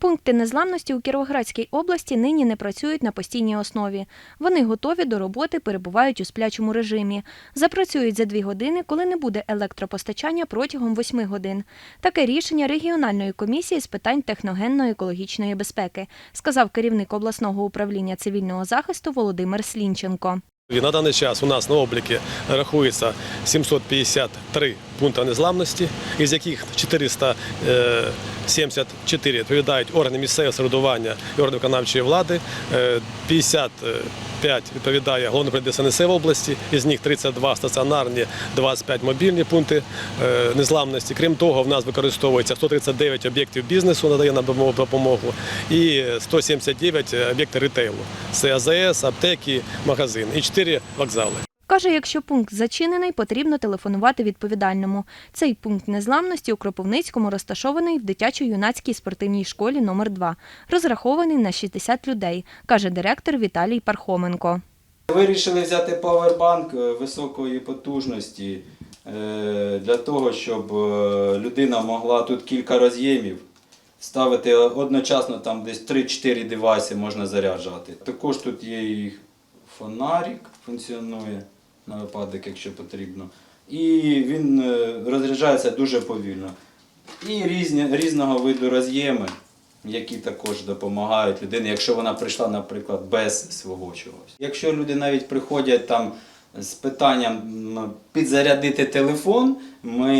Пункти незламності у Кіровоградській області нині не працюють на постійній основі. Вони готові до роботи, перебувають у сплячому режимі. Запрацюють за дві години, коли не буде електропостачання протягом восьми годин. Таке рішення регіональної комісії з питань техногенно-екологічної безпеки, сказав керівник обласного управління цивільного захисту Володимир Слінченко. На даний час у нас на обліки рахується 753 пункти незламності, із яких 474 відповідають органи місцевого самоврядування і органи виконавчої влади, е, 55 відповідає головне ДСНС в області, із них 32 стаціонарні, 25 мобільні пункти е, незламності. Крім того, в нас використовується 139 об'єктів бізнесу, надає нам допомогу- і 179 об'єктів ретейлу. Це АЗС, аптеки, магазин і 4 вокзали. Каже, якщо пункт зачинений, потрібно телефонувати відповідальному. Цей пункт незламності у Кропивницькому розташований в дитячо-юнацькій спортивній школі номер 2 розрахований на 60 людей, каже директор Віталій Пархоменко. Вирішили взяти павербанк е, високої потужності е, для того, щоб е, людина могла тут кілька роз'ємів ставити одночасно там десь 3-4 девайси можна заряджати. Також тут є і фонарик, функціонує на випадок, якщо потрібно. І він е, розряджається дуже повільно. І різні, різного виду роз'єми, які також допомагають людині, якщо вона прийшла, наприклад, без свого чогось. Якщо люди навіть приходять там з питанням підзарядити телефон, ми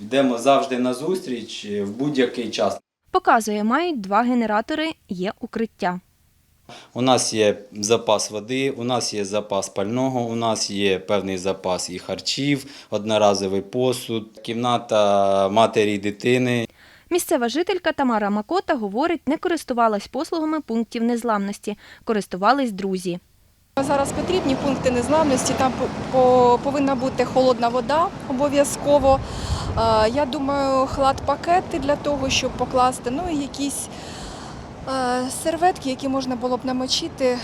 йдемо завжди на зустріч в будь-який час. Показує, мають два генератори, є укриття. У нас є запас води, у нас є запас пального, у нас є певний запас і харчів, одноразовий посуд, кімната матері і дитини. Місцева жителька Тамара Макота говорить, не користувалась послугами пунктів незламності, користувались друзі. Зараз потрібні пункти незламності. Там по- по- повинна бути холодна вода обов'язково. Е, Я думаю, хлад-пакети для того, щоб покласти. Ну і якісь серветки, які можна було б намочити е,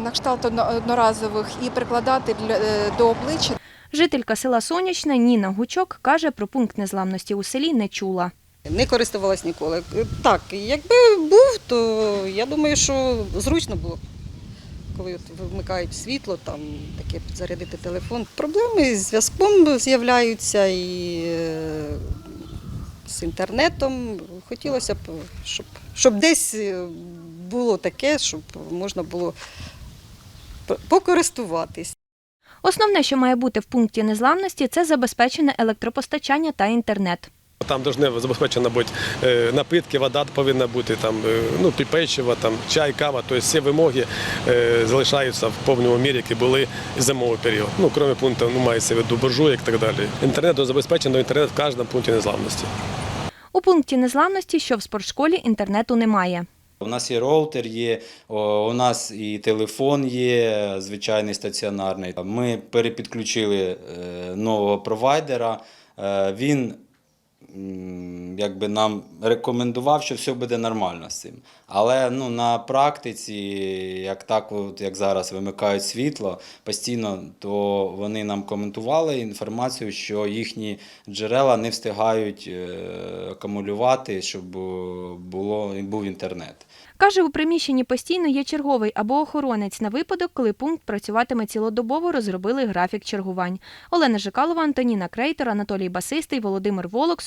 на кшталт одноразових і прикладати е, до обличчя. Жителька села Сонячне Ніна Гучок каже, про пункт незламності у селі не чула. Не користувалась ніколи. Так, якби був, то я думаю, що зручно було б. Коли от вмикають світло, там таке підзарядити телефон. Проблеми з зв'язком з'являються і е, з інтернетом. Хотілося б, щоб, щоб десь е, було таке, щоб можна було покористуватись. Основне, що має бути в пункті незламності, це забезпечене електропостачання та інтернет. Там повинна забезпечена бути е, напитки, вода повинна бути, там, е, ну, печиво, там, чай, кава. Тобто всі вимоги е, залишаються в повному мірі, які були зимовий період. Ну, крім пункту, ну, мається в виду буржуєк і так далі. Інтернет забезпечено інтернет в кожному пункті незламності. У пункті незламності, що в спортшколі, інтернету немає. У нас є роутер, є, у нас і телефон є, звичайний стаціонарний. Ми перепідключили нового провайдера. Він якби нам рекомендував, що все буде нормально з цим. Але ну, на практиці, як так, от, як зараз вимикають світло постійно, то вони нам коментували інформацію, що їхні джерела не встигають е, акумулювати, щоб е, було, був інтернет. Каже, у приміщенні постійно є черговий або охоронець на випадок, коли пункт працюватиме цілодобово, розробили графік чергувань. Олена Жикалова, Антоніна Крейтор, Анатолій Басистий, Володимир Волок,